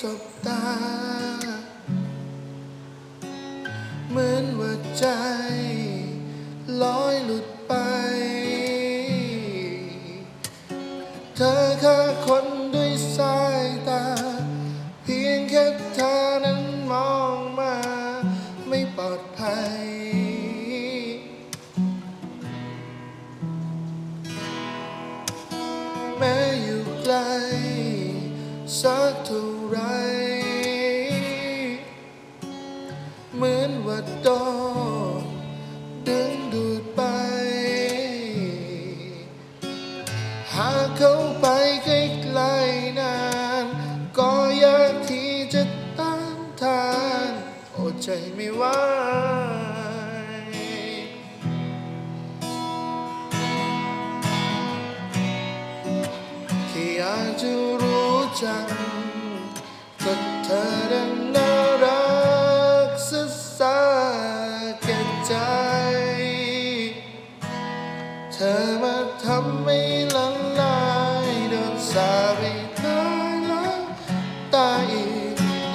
สบตา เหมือนว่าใจลอยหลุดไป เธอค่คนด้วยสายตา เพียงแค่เธอนั้นมองมา ไม่ปลอดภัย แม้อยู่ไกลสักเท่า เหมือนว่าโดนดึงดูดไป หากเขาไปใกล้ๆนาน ก็ยากที่จะต้านทานอดใจไม่ไหวแค่อยากจะรู้จัก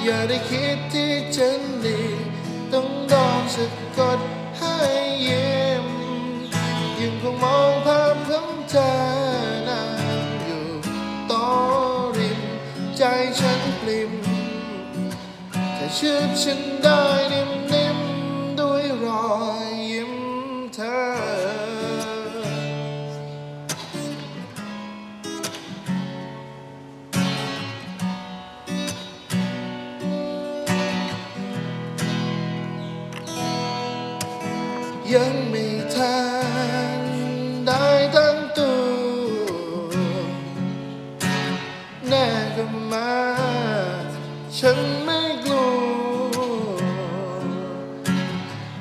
อย่าได้คิดที่จะหลีกต้องดองสะกดให้ยิ้มยังคงมองภาพของเธอนั่งอยู่ต่อริม ใจฉันปลิมถ้าเชื่อฉันได้ ยังไม่ทันได้ตั้งตัวแน่ก็มา ฉันไม่กลัว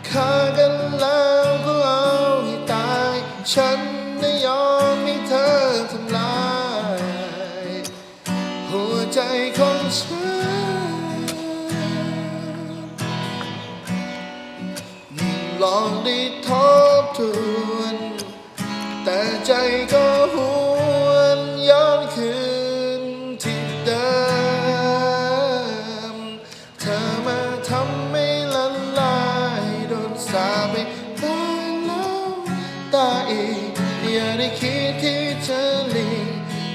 ฆ่ากันแล้วก็เอาให้ตาย ฉันไม่ยอม ลองได้ทบทวนแต่ใจก็หวนย้อนคืนที่เดิมเธอมาทำให้ละลายโดนสาปไปตาแล้วตายอีก อย่าได้คิดที่จะหลีก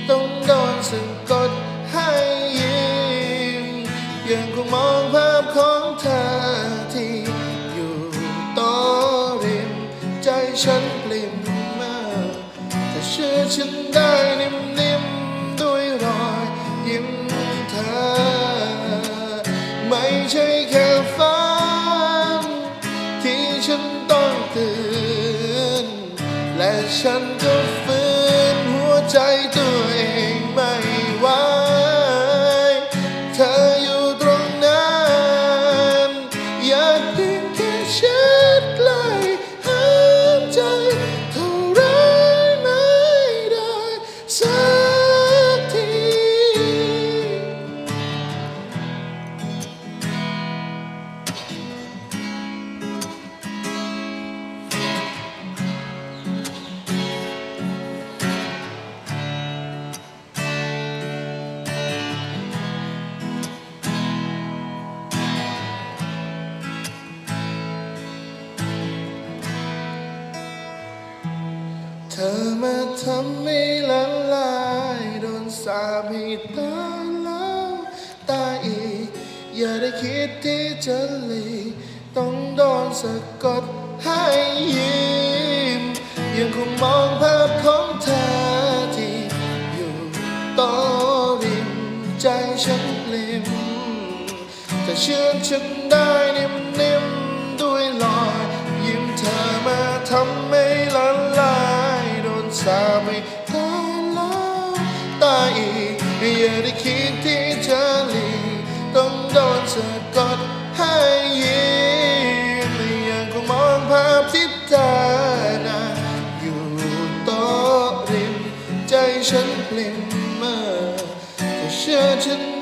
ต้องโดนสะก นหั ธอมาทำให้ละลายโดนสาปให้ตายแล้วตายอีก อย่าได้คิดที่จะหลีกต้องโดนสะกดให้ยิ้มยังคงมองภาพของเธอที่อยู่ต่อริมใจฉันลิมแต่เชื่อฉันได้นิ่ม สาปไม่ตายแล้วตายอีกอย่าได้คิดที่จะหลีกต้องโดนเธอกดให้ยิ้มยังคงมองภาพที่เธอนะอยู่โต๊ะริม ใจฉันปลิ่มเมื่อเธอเชื่อฉัน